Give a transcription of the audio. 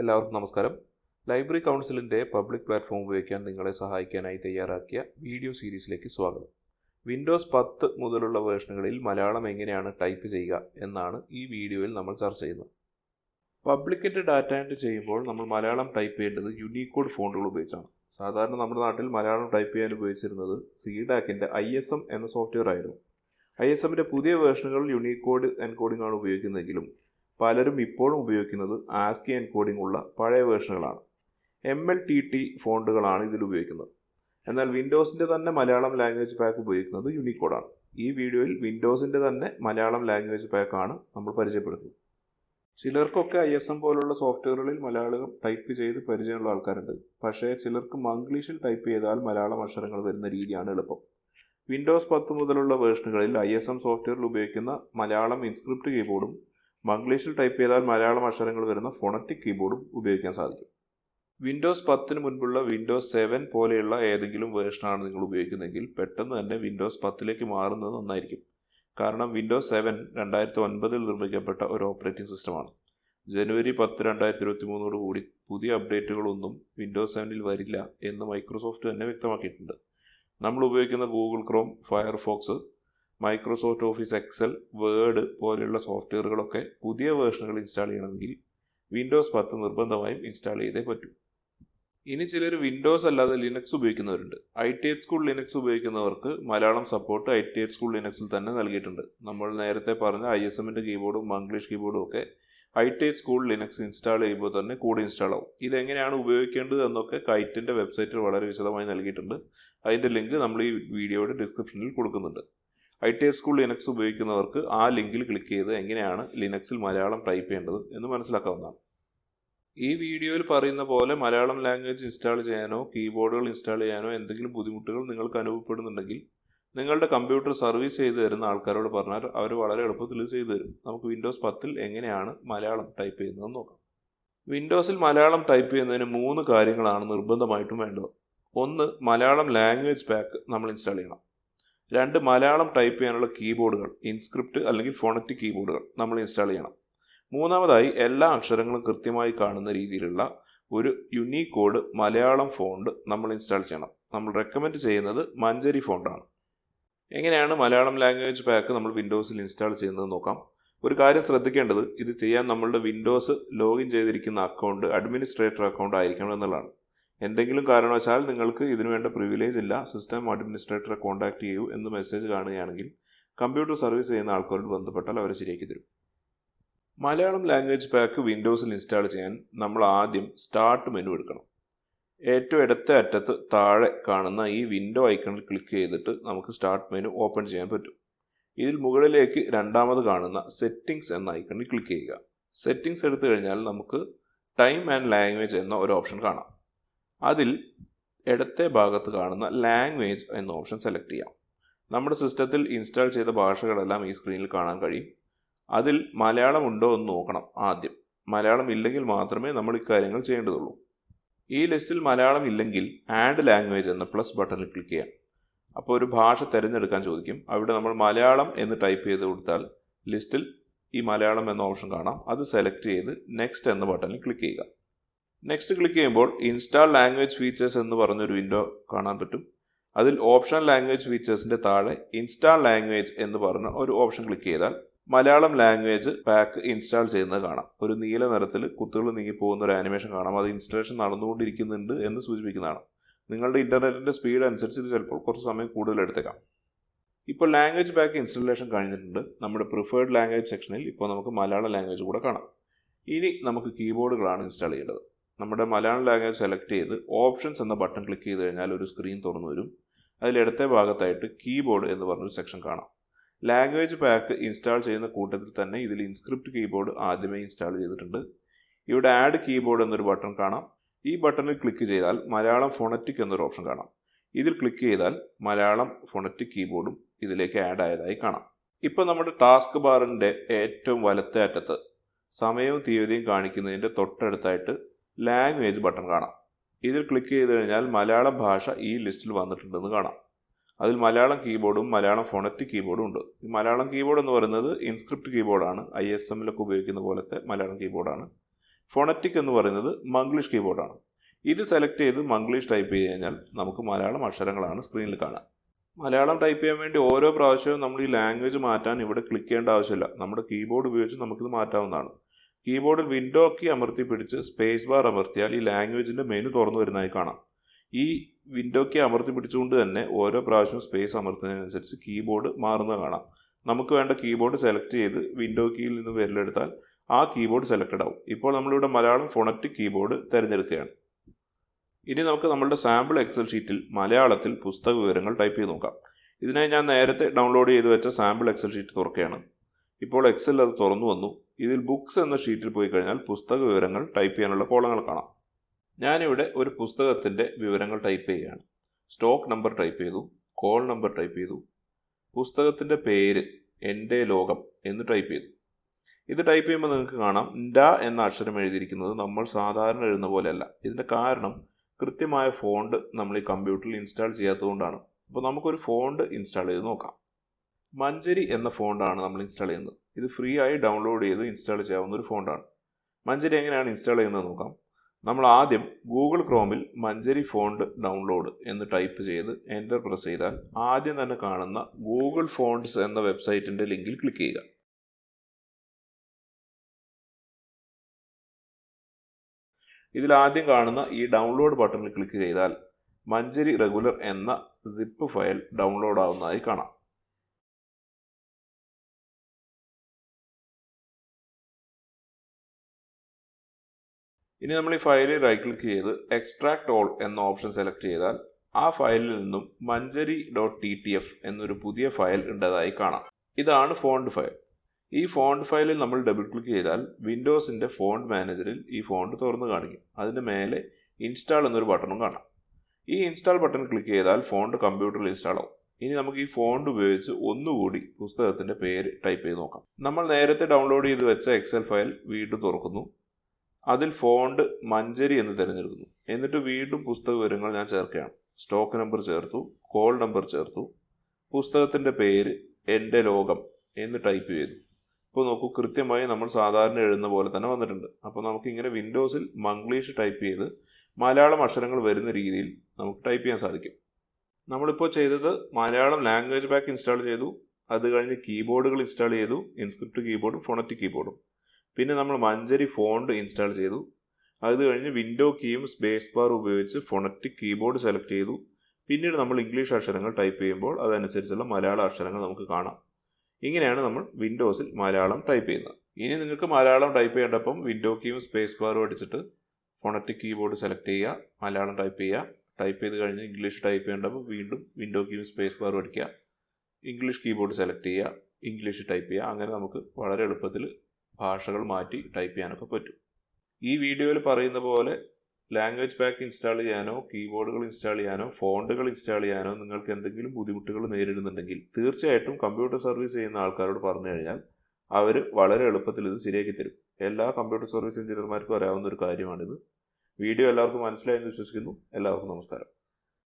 എല്ലാവർക്കും നമസ്കാരം. ലൈബ്രറി കൗൺസിലിന്റെ പബ്ലിക് പ്ലാറ്റ്ഫോം ഉപയോഗിക്കാൻ നിങ്ങളെ സഹായിക്കാനായി തയ്യാറാക്കിയ വീഡിയോ സീരീസിലേക്ക് സ്വാഗതം. വിൻഡോസ് പത്ത് മുതലുള്ള വേർഷനുകളിൽ മലയാളം എങ്ങനെയാണ് ടൈപ്പ് ചെയ്യുക എന്നാണ് ഈ വീഡിയോയിൽ നമ്മൾ ചർച്ച ചെയ്യുന്നത്. പബ്ലിക്കിന്റെ ഡാറ്റ എൻട്രി ചെയ്യുമ്പോൾ നമ്മൾ മലയാളം ടൈപ്പ് ചെയ്യേണ്ടത് യുണീക്കോഡ് ഫോണ്ടുകൾ ഉപയോഗിച്ചാണ്. സാധാരണ നമ്മുടെ നാട്ടിൽ മലയാളം ടൈപ്പ് ചെയ്യാൻ ഉപയോഗിച്ചിരുന്നത് സീഡാക്കിന്റെ ഐ എസ് എം എന്ന സോഫ്റ്റ്വെയർ ആയിരുന്നു. ഐ എസ് എമ്മിന്റെ പുതിയ വേർഷനുകൾ യുണീക്കോഡ് എൻകോഡിംഗ് ആണ് ഉപയോഗിക്കുന്നതെങ്കിലും പലരും ഇപ്പോഴും ഉപയോഗിക്കുന്നത് ആസ്കി എൻകോഡിംഗ് ഉള്ള പഴയ വേർഷനുകളാണ്. എം എൽ ടി ടി ഫോണ്ടുകളാണ് ഇതിൽ ഉപയോഗിക്കുന്നത്. എന്നാൽ വിൻഡോസിന്റെ തന്നെ മലയാളം ലാംഗ്വേജ് പാക്ക് ഉപയോഗിക്കുന്നത് യൂണിക്കോഡാണ് ഈ വീഡിയോയിൽ വിൻഡോസിന്റെ തന്നെ മലയാളം ലാംഗ്വേജ് പാക്കാണ് നമ്മൾ പരിചയപ്പെടുത്തുന്നത് ചിലർക്കൊക്കെ ഐ എസ് എം പോലുള്ള സോഫ്റ്റ്വെയറുകളിൽ മലയാളം ടൈപ്പ് ചെയ്ത് പരിചയമുള്ള ആൾക്കാരുണ്ട്. പക്ഷേ ചിലർക്ക് മംഗ്ലീഷിൽ ടൈപ്പ് ചെയ്താൽ മലയാളം അക്ഷരങ്ങൾ വരുന്ന രീതിയാണ് എളുപ്പം. വിൻഡോസ് പത്ത് മുതലുള്ള വേർഷനുകളിൽ ഐ എസ് എം സോഫ്റ്റ്വെയറിൽ ഉപയോഗിക്കുന്ന മലയാളം ഇൻസ്ക്രിപ്റ്റ് കീബോർഡും മംഗ്ലീഷിൽ ടൈപ്പ് ചെയ്താൽ മലയാളം അക്ഷരങ്ങൾ വരുന്ന ഫോണറ്റിക് കീബോർഡും ഉപയോഗിക്കാൻ സാധിക്കും. വിൻഡോസ് പത്തിന് മുൻപുള്ള വിൻഡോസ് സെവൻ പോലെയുള്ള ഏതെങ്കിലും വേർഷനാണ് നിങ്ങൾ ഉപയോഗിക്കുന്നതെങ്കിൽ പെട്ടെന്ന് തന്നെ വിൻഡോസ് പത്തിലേക്ക് മാറുന്നത് നന്നായിരിക്കും. കാരണം വിൻഡോസ് സെവൻ രണ്ടായിരത്തി ഒൻപതിൽ നിർമ്മിക്കപ്പെട്ട ഒരു ഓപ്പറേറ്റിംഗ് സിസ്റ്റമാണ്. ജനുവരി പത്ത് രണ്ടായിരത്തി ഇരുപത്തി മൂന്നോട് കൂടി പുതിയ അപ്ഡേറ്റുകളൊന്നും വിൻഡോസ് സെവനിൽ വരില്ല എന്ന് മൈക്രോസോഫ്റ്റ് തന്നെ വ്യക്തമാക്കിയിട്ടുണ്ട്. നമ്മൾ ഉപയോഗിക്കുന്ന Google Chrome Firefox Microsoft Office Excel Word പോലെയുള്ള സോഫ്റ്റ്വെയറുകളൊക്കെ പുതിയ വേർഷനുകൾ ഇൻസ്റ്റാൾ ചെയ്യണമെങ്കിൽ വിൻഡോസ് പത്ത് നിർബന്ധമായും ഇൻസ്റ്റാൾ ചെയ്തേ പറ്റൂ. ഇനി ചിലർ വിൻഡോസ് അല്ലാതെ Linux ഉപയോഗിക്കുന്നവരുണ്ട്. I T H school Linux ഉപയോഗിക്കുന്നവർക്ക് Malayalam support I T H school ലിനക്സിൽ തന്നെ നൽകിയിട്ടുണ്ട്. നമ്മൾ നേരത്തെ പറഞ്ഞ ഐ എസ് എമ്മിന്റെ കീബോർഡും മംഗ്ലീഷ് കീബോർഡും ഒക്കെ I T H school Linux install ചെയ്യുമ്പോൾ തന്നെ കൂടെ ഇൻസ്റ്റാൾ ആവും. ഇതെങ്ങനെയാണ് ഉപയോഗിക്കേണ്ടത് എന്നൊക്കെ കൈറ്റിന്റെ വെബ്സൈറ്റിൽ വളരെ വിശദമായി നൽകിയിട്ടുണ്ട്. അതിന്റെ ലിങ്ക് നമ്മൾ ഈ വീഡിയോയുടെ ഡിസ്ക്രിപ്ഷനിൽ കൊടുക്കുന്നുണ്ട്. ഐ ടി സ്കൂൾ ലിനക്സ് ഉപയോഗിക്കുന്നവർക്ക് ആ ലിങ്കിൽ ക്ലിക്ക് ചെയ്ത് എങ്ങനെയാണ് ലിനക്സിൽ മലയാളം ടൈപ്പ് ചെയ്യേണ്ടത് എന്ന് മനസ്സിലാക്കാവുന്നതാണ്. ഈ വീഡിയോയിൽ പറയുന്ന പോലെ മലയാളം ലാംഗ്വേജ് ഇൻസ്റ്റാൾ ചെയ്യാനോ കീബോർഡുകൾ ഇൻസ്റ്റാൾ ചെയ്യാനോ എന്തെങ്കിലും ബുദ്ധിമുട്ടുകൾ നിങ്ങൾക്ക് അനുഭവപ്പെടുന്നുണ്ടെങ്കിൽ നിങ്ങളുടെ കമ്പ്യൂട്ടർ സർവീസ് ചെയ്തു തരുന്ന ആൾക്കാരോട് പറഞ്ഞാൽ അവർ വളരെ എളുപ്പത്തിൽ ചെയ്തു തരും. നമുക്ക് വിൻഡോസ് പത്തിൽ എങ്ങനെയാണ് മലയാളം ടൈപ്പ് ചെയ്യുന്നതെന്ന് നോക്കാം. വിൻഡോസിൽ മലയാളം ടൈപ്പ് ചെയ്യുന്നതിന് മൂന്ന് കാര്യങ്ങളാണ് നിർബന്ധമായിട്ടും വേണ്ടത്. ഒന്ന് മലയാളം ലാംഗ്വേജ് പാക്ക് നമ്മൾ ഇൻസ്റ്റാൾ ചെയ്യണം. രണ്ട് മലയാളം ടൈപ്പ് ചെയ്യാനുള്ള കീബോർഡുകൾ ഇൻസ്ക്രിപ്റ്റ് അല്ലെങ്കിൽ ഫോണറ്റിക് കീബോർഡുകൾ നമ്മൾ ഇൻസ്റ്റാൾ ചെയ്യണം. മൂന്നാമതായി എല്ലാ അക്ഷരങ്ങളും കൃത്യമായി കാണുന്ന രീതിയിലുള്ള ഒരു യുണീക്കോഡ് മലയാളം ഫോണ്ട് നമ്മൾ ഇൻസ്റ്റാൾ ചെയ്യണം. നമ്മൾ റെക്കമെൻഡ് ചെയ്യുന്നത് മഞ്ചരി ഫോണ്ടാണ്. എങ്ങനെയാണ് മലയാളം ലാംഗ്വേജ് പാക്ക് നമ്മൾ വിൻഡോസിൽ ഇൻസ്റ്റാൾ ചെയ്യുന്നത് നോക്കാം. ഒരു കാര്യം ശ്രദ്ധിക്കേണ്ടത് ഇത് ചെയ്യാൻ നമ്മളുടെ വിൻഡോസ് ലോഗിൻ ചെയ്തിരിക്കുന്ന അക്കൗണ്ട് അഡ്മിനിസ്ട്രേറ്റർ അക്കൗണ്ട് ആയിരിക്കണം എന്നുള്ളതാണ്. എന്തെങ്കിലും കാരണവശാൽ നിങ്ങൾക്ക് ഇതിനുവേണ്ട പ്രിവിലേജ് ഇല്ല സിസ്റ്റം അഡ്മിനിസ്ട്രേറ്ററെ കോൺടാക്ട് ചെയ്യൂ എന്ന് മെസ്സേജ് കാണുകയാണെങ്കിൽ കമ്പ്യൂട്ടർ സർവീസ് ചെയ്യുന്ന ആൾക്കാരോട് ബന്ധപ്പെട്ടാൽ അവർ ശരിയാക്കി തരും. മലയാളം ലാംഗ്വേജ് പാക്ക് വിൻഡോസിൽ ഇൻസ്റ്റാൾ ചെയ്യാൻ നമ്മൾ ആദ്യം സ്റ്റാർട്ട് മെനു എടുക്കണം. ഏറ്റവും ഇടത്തെ അറ്റത്ത് താഴെ കാണുന്ന ഈ വിൻഡോ ഐക്കണിൽ ക്ലിക്ക് ചെയ്തിട്ട് നമുക്ക് സ്റ്റാർട്ട് മെനു ഓപ്പൺ ചെയ്യാൻ പറ്റും. ഇതിൽ മുകളിലേക്ക് രണ്ടാമത് കാണുന്ന സെറ്റിംഗ്സ് എന്ന ഐക്കണിൽ ക്ലിക്ക് ചെയ്യുക. സെറ്റിംഗ്സ് എടുത്തു കഴിഞ്ഞാൽ നമുക്ക് ടൈം ആൻഡ് ലാംഗ്വേജ് എന്ന ഒരു ഓപ്ഷൻ കാണാം. അതിൽ ഇടത്തെ ഭാഗത്ത് കാണുന്ന ലാംഗ്വേജ് എന്ന ഓപ്ഷൻ സെലക്ട് ചെയ്യാം. നമ്മുടെ സിസ്റ്റത്തിൽ ഇൻസ്റ്റാൾ ചെയ്ത ഭാഷകളെല്ലാം ഈ സ്ക്രീനിൽ കാണാൻ കഴിയും. അതിൽ മലയാളം ഉണ്ടോ എന്ന് നോക്കണം ആദ്യം. മലയാളം ഇല്ലെങ്കിൽ മാത്രമേ നമ്മൾ ഇക്കാര്യങ്ങൾ ചെയ്യേണ്ടതുള്ളൂ. ഈ ലിസ്റ്റിൽ മലയാളം ഇല്ലെങ്കിൽ ആഡ് ലാംഗ്വേജ് എന്ന പ്ലസ് ബട്ടണിൽ ക്ലിക്ക് ചെയ്യാം. അപ്പോൾ ഒരു ഭാഷ തിരഞ്ഞെടുക്കാൻ ചോദിക്കും. അവിടെ നമ്മൾ മലയാളം എന്ന് ടൈപ്പ് ചെയ്ത് കൊടുത്താൽ ലിസ്റ്റിൽ ഈ മലയാളം എന്ന ഓപ്ഷൻ കാണാം. അത് സെലക്ട് ചെയ്ത് നെക്സ്റ്റ് എന്ന ബട്ടണിൽ ക്ലിക്ക് ചെയ്യുക. നെക്സ്റ്റ് ക്ലിക്ക് ചെയ്യുമ്പോൾ ഇൻസ്റ്റാൾ ലാംഗ്വേജ് ഫീച്ചേഴ്സ് എന്ന് പറഞ്ഞൊരു വിൻഡോ കാണാൻ പറ്റും. അതിൽ ഓപ്ഷൻ ലാംഗ്വേജ് ഫീച്ചേഴ്സിന്റെ താഴെ ഇൻസ്റ്റാൾ ലാംഗ്വേജ് എന്ന് പറഞ്ഞ ഒരു ഓപ്ഷൻ ക്ലിക്ക് ചെയ്താൽ മലയാളം ലാംഗ്വേജ് പാക്ക് ഇൻസ്റ്റാൾ ചെയ്യുന്നത് കാണാം. ഒരു നീല നിറത്തിൽ കുത്തുകൾ നീങ്ങി പോകുന്ന ഒരു ആനിമേഷൻ കാണാം. അത് ഇൻസ്റ്റാളേഷൻ നടന്നുകൊണ്ടിരിക്കുന്നുണ്ട് എന്ന് സൂചിപ്പിക്കുന്നതാണ്. നിങ്ങളുടെ ഇന്റർനെറ്റിന്റെ സ്പീഡ് അനുസരിച്ച് ഇത് ചിലപ്പോൾ കുറച്ച് സമയം കൂടുതൽ എടുത്തേക്കാം. ഇപ്പോൾ ലാംഗ്വേജ് പാക്ക് ഇൻസ്റ്റലേഷൻ കഴിഞ്ഞിട്ടുണ്ട്. നമ്മുടെ പ്രിഫേർഡ് ലാംഗ്വേജ് സെക്ഷനിൽ ഇപ്പോൾ നമുക്ക് മലയാള ലാംഗ്വേജ് കൂടെ കാണാം. ഇനി നമുക്ക് കീബോർഡുകളാണ് ഇൻസ്റ്റാൾ ചെയ്യേണ്ടത്. നമ്മുടെ മലയാളം ലാംഗ്വേജ് സെലക്ട് ചെയ്ത് ഓപ്ഷൻസ് എന്ന ബട്ടൺ ക്ലിക്ക് ചെയ്ത് കഴിഞ്ഞാൽ ഒരു സ്ക്രീൻ തുറന്നു വരും. അതിലിടത്തെ ഭാഗത്തായിട്ട് കീബോർഡ് എന്ന് പറഞ്ഞൊരു സെക്ഷൻ കാണാം. ലാംഗ്വേജ് പാക്ക് ഇൻസ്റ്റാൾ ചെയ്യുന്ന കൂട്ടത്തിൽ തന്നെ ഇതിൽ ഇൻസ്ക്രിപ്റ്റ് കീബോർഡ് ആദ്യമേ ഇൻസ്റ്റാൾ ചെയ്തിട്ടുണ്ട്. ഇവിടെ ആഡ് കീബോർഡ് എന്നൊരു ബട്ടൺ കാണാം. ഈ ബട്ടണിൽ ക്ലിക്ക് ചെയ്താൽ മലയാളം ഫോണറ്റിക് എന്നൊരു ഓപ്ഷൻ കാണാം. ഇതിൽ ക്ലിക്ക് ചെയ്താൽ മലയാളം ഫോണറ്റിക് കീബോർഡും ഇതിലേക്ക് ആഡ് ആയതായി കാണാം. ഇപ്പോൾ നമ്മുടെ ടാസ്ക് ബാറിന്റെ ഏറ്റവും വലത്തെ അറ്റത്ത് സമയവും തീയതിയും കാണിക്കുന്നതിന്റെ തൊട്ടടുത്തായിട്ട് ലാംഗ്വേജ് ബട്ടൺ കാണാം. ഇതിൽ ക്ലിക്ക് ചെയ്ത് കഴിഞ്ഞാൽ മലയാളം ഭാഷ ഈ ലിസ്റ്റിൽ വന്നിട്ടുണ്ടെന്ന് കാണാം. അതിൽ മലയാളം കീബോർഡും മലയാളം ഫോണറ്റിക് കീബോർഡും ഉണ്ട്. ഈ മലയാളം കീബോർഡ് എന്ന് പറയുന്നത് ഇൻസ്ക്രിപ്റ്റ് കീബോർഡാണ് ഐ എസ് എമ്മിലൊക്കെ ഉപയോഗിക്കുന്ന പോലത്തെ മലയാളം കീബോർഡാണ് ഫോണറ്റിക് എന്ന് പറയുന്നത് മംഗ്ലീഷ് കീബോർഡാണ് ഇത് സെലക്ട് ചെയ്ത് മംഗ്ലീഷ് ടൈപ്പ് ചെയ്ത് കഴിഞ്ഞാൽ നമുക്ക് മലയാളം അക്ഷരങ്ങളാണ് സ്ക്രീനിൽ കാണാം. മലയാളം ടൈപ്പ് ചെയ്യാൻ വേണ്ടി ഓരോ പ്രാവശ്യവും നമ്മൾ ഈ ലാംഗ്വേജ് മാറ്റാൻ ഇവിടെ ക്ലിക്ക് ചെയ്യേണ്ട ആവശ്യമില്ല. നമ്മുടെ കീബോർഡ് ഉപയോഗിച്ച് നമുക്കിത് മാറ്റാവുന്നതാണ്. കീബോർഡിൽ വിൻഡോ കീ അമർത്തി പിടിച്ച് സ്പേസ് ബാർ അമർത്തിയാൽ ഈ ലാംഗ്വേജിന്റെ മെനു തുറന്നു വരുന്നതായി കാണാം. ഈ വിൻഡോ കീ അമർത്തി പിടിച്ചുകൊണ്ട് തന്നെ ഓരോ പ്രാവശ്യവും സ്പേസ് അമർത്തുന്നതിനനുസരിച്ച് കീബോർഡ് മാറുന്നത് കാണാം. നമുക്ക് വേണ്ട കീബോർഡ് സെലക്ട് ചെയ്ത് വിൻഡോ കീയിൽ നിന്ന് വിരലെടുത്താൽ ആ കീബോർഡ് സെലക്റ്റഡ് ആവും. ഇപ്പോൾ നമ്മളിവിടെ മലയാളം ഫോണറ്റിക് കീബോർഡ് തിരഞ്ഞെടുക്കുകയാണ്. ഇനി നമുക്ക് നമ്മളുടെ സാമ്പിൾ എക്സൽ ഷീറ്റിൽ മലയാളത്തിൽ പുസ്തക വിവരങ്ങൾ ടൈപ്പ് ചെയ്ത് നോക്കാം. ഇതിനായി ഞാൻ നേരത്തെ ഡൗൺലോഡ് ചെയ്ത് വെച്ച സാമ്പിൾ എക്സൽ ഷീറ്റ് തുറക്കുകയാണ്. ഇപ്പോൾ എക്സൽ അത് തുറന്നു വന്നു. ഇതിൽ ബുക്സ് എന്ന ഷീറ്റിൽ പോയി കഴിഞ്ഞാൽ പുസ്തക വിവരങ്ങൾ ടൈപ്പ് ചെയ്യാനുള്ള കോളങ്ങൾ കാണാം. ഞാനിവിടെ ഒരു പുസ്തകത്തിന്റെ വിവരങ്ങൾ ടൈപ്പ് ചെയ്യുകയാണ്. സ്റ്റോക്ക് നമ്പർ ടൈപ്പ് ചെയ്തു. കോൾ നമ്പർ ടൈപ്പ് ചെയ്തു. പുസ്തകത്തിന്റെ പേര് എന്റെ ലോകം എന്ന് ടൈപ്പ് ചെയ്തു. ഇത് ടൈപ്പ് ചെയ്യുമ്പോൾ നിങ്ങൾക്ക് കാണാം ഡ എന്ന അക്ഷരം എഴുതിയിരിക്കുന്നത് നമ്മൾ സാധാരണ എഴുതുന്ന പോലെയല്ല. ഇതിന്റെ കാരണം കൃത്യമായ ഫോണ്ട് നമ്മൾ ഈ കമ്പ്യൂട്ടറിൽ ഇൻസ്റ്റാൾ ചെയ്യാത്തതുകൊണ്ടാണ്. അപ്പോൾ നമുക്കൊരു ഫോണ്ട് ഇൻസ്റ്റാൾ ചെയ്ത് നോക്കാം. മഞ്ചരി എന്ന ഫോണ്ടാണ് നമ്മൾ ഇൻസ്റ്റാൾ ചെയ്യുന്നത്. ഇത് ഫ്രീ ആയി ഡൗൺലോഡ് ചെയ്ത് ഇൻസ്റ്റാൾ ചെയ്യാവുന്ന ഒരു ഫോണ്ടാണ് മഞ്ചരി എങ്ങനെയാണ് ഇൻസ്റ്റാൾ ചെയ്യുന്നത് നോക്കാം. നമ്മൾ ആദ്യം ഗൂഗിൾ ക്രോമിൽ മഞ്ചരി ഫോണ്ട് ഡൗൺലോഡ് എന്ന് ടൈപ്പ് ചെയ്ത് എന്റർ പ്രസ് ചെയ്താൽ ആദ്യം തന്നെ കാണുന്ന ഗൂഗിൾ ഫോണ്ട്സ് എന്ന വെബ്സൈറ്റിന്റെ ലിങ്കിൽ ക്ലിക്ക് ചെയ്യുക. ഇതിൽ ആദ്യം കാണുന്ന ഈ ഡൗൺലോഡ് ബട്ടണിൽ ക്ലിക്ക് ചെയ്താൽ മഞ്ചരി റെഗുലർ എന്ന സിപ്പ് ഫയൽ ഡൗൺലോഡ് ആവുന്നതായി കാണാം. ഇനി നമ്മൾ ഈ ഫയലിൽ റൈറ്റ് ക്ലിക്ക് ചെയ്ത് എക്സ്ട്രാക്ട് ഓൾ എന്ന ഓപ്ഷൻ സെലക്ട് ചെയ്താൽ ആ ഫയലിൽ നിന്നും Manjari dot T T F എന്നൊരു പുതിയ ഫയൽ ഉണ്ടതായി കാണാം. ഇതാണ് ഫോണ്ട് ഫയൽ ഈ ഫോണ്ട് ഫയലിൽ നമ്മൾ ഡബിൾ ക്ലിക്ക് ചെയ്താൽ വിൻഡോസിന്റെ ഫോണ്ട് മാനേജറിൽ ഈ ഫോണ്ട് തുറന്നു കാണിക്കും. അതിന് മേലെ ഇൻസ്റ്റാൾ എന്നൊരു ബട്ടണും കാണാം. ഈ ഇൻസ്റ്റാൾ ബട്ടൺ ക്ലിക്ക് ചെയ്താൽ ഫോണ്ട് കമ്പ്യൂട്ടറിൽ ഇൻസ്റ്റാൾ ആവും. ഇനി നമുക്ക് ഈ ഫോണ്ട് ഉപയോഗിച്ച് ഒന്നുകൂടി പുസ്തകത്തിന്റെ പേര് ടൈപ്പ് ചെയ്ത് നോക്കാം. നമ്മൾ നേരത്തെ ഡൗൺലോഡ് ചെയ്ത് വെച്ച എക്സൽ ഫയൽ വീണ്ടും തുറക്കുന്നു. അതിൽ ഫോണ്ട് മഞ്ചരി എന്ന് തിരഞ്ഞെടുക്കുന്നു. എന്നിട്ട് വീണ്ടും പുസ്തക വിവരങ്ങൾ ഞാൻ ചേർക്കുകയാണ്. സ്റ്റോക്ക് നമ്പർ ചേർത്തു കോൾ നമ്പർ ചേർത്തു പുസ്തകത്തിന്റെ പേര് എന്റെ ലോകം എന്ന് ടൈപ്പ് ചെയ്തു. ഇപ്പോൾ നോക്കൂ കൃത്യമായി നമ്മൾ സാധാരണ എഴുതുന്ന പോലെ തന്നെ വന്നിട്ടുണ്ട്. അപ്പോൾ നമുക്ക് ഇങ്ങനെ വിൻഡോസിൽ മംഗ്ലീഷ് ടൈപ്പ് ചെയ്ത് മലയാളം അക്ഷരങ്ങൾ വരുന്ന രീതിയിൽ നമുക്ക് ടൈപ്പ് ചെയ്യാൻ സാധിക്കും. നമ്മളിപ്പോൾ ചെയ്തത് മലയാളം ലാംഗ്വേജ് പാക്ക് ഇൻസ്റ്റാൾ ചെയ്തു. അത് കഴിഞ്ഞ് കീബോർഡുകൾ ഇൻസ്റ്റാൾ ചെയ്തു. ഇൻസ്ക്രിപ്റ്റ് കീബോർഡും ഫോണറ്റിക് കീബോർഡും പിന്നെ നമ്മൾ മഞ്ചരി ഫോണ്ട് ഇൻസ്റ്റാൾ ചെയ്തു. അത് കഴിഞ്ഞ് വിൻഡോ കീയും സ്പേസ് ബാർ ഉപയോഗിച്ച് ഫോണറ്റിക് കീബോർഡ് സെലക്ട് ചെയ്തു. പിന്നീട് നമ്മൾ ഇംഗ്ലീഷ് അക്ഷരങ്ങൾ ടൈപ്പ് ചെയ്യുമ്പോൾ അതനുസരിച്ചുള്ള മലയാള അക്ഷരങ്ങൾ നമുക്ക് കാണാം. ഇങ്ങനെയാണ് നമ്മൾ വിൻഡോസിൽ മലയാളം ടൈപ്പ് ചെയ്യുന്നത്. ഇനി നിങ്ങൾക്ക് മലയാളം ടൈപ്പ് ചെയ്യേണ്ടപ്പം വിൻഡോ കീയും സ്പേസ് ബാറും അടിച്ചിട്ട് ഫോണറ്റിക് കീബോർഡ് സെലക്ട് ചെയ്യുക മലയാളം ടൈപ്പ് ചെയ്യുക. ടൈപ്പ് ചെയ്ത് കഴിഞ്ഞ് ഇംഗ്ലീഷ് ടൈപ്പ് ചെയ്യേണ്ടപ്പോൾ വീണ്ടും വിൻഡോ കീയും സ്പേസ് ബാറും അടിക്കുക. ഇംഗ്ലീഷ് കീബോർഡ് സെലക്ട് ചെയ്യുക ഇംഗ്ലീഷ് ടൈപ്പ് ചെയ്യുക. അങ്ങനെ നമുക്ക് വളരെ എളുപ്പത്തിൽ ഭാഷകൾ മാറ്റി ടൈപ്പ് ചെയ്യാനൊക്കെ പറ്റും. ഈ വീഡിയോയിൽ പറയുന്ന പോലെ ലാംഗ്വേജ് പാക്ക് ഇൻസ്റ്റാൾ ചെയ്യാനോ കീബോർഡുകൾ ഇൻസ്റ്റാൾ ചെയ്യാനോ ഫോണ്ടുകൾ ഇൻസ്റ്റാൾ ചെയ്യാനോ നിങ്ങൾക്ക് എന്തെങ്കിലും ബുദ്ധിമുട്ടുകൾ നേരിടുന്നുണ്ടെങ്കിൽ തീർച്ചയായിട്ടും കമ്പ്യൂട്ടർ സർവീസ് ചെയ്യുന്ന ആൾക്കാരോട് പറഞ്ഞു കഴിഞ്ഞാൽ അവർ വളരെ എളുപ്പത്തിൽ ഇത് ശരിയാക്കി തരും. എല്ലാ കമ്പ്യൂട്ടർ സർവീസ് എഞ്ചിനീയർമാർക്കും അറിയാവുന്ന ഒരു കാര്യമാണിത്. വീഡിയോ എല്ലാവർക്കും മനസ്സിലായെന്ന് വിശ്വസിക്കുന്നു. എല്ലാവർക്കും നമസ്കാരം.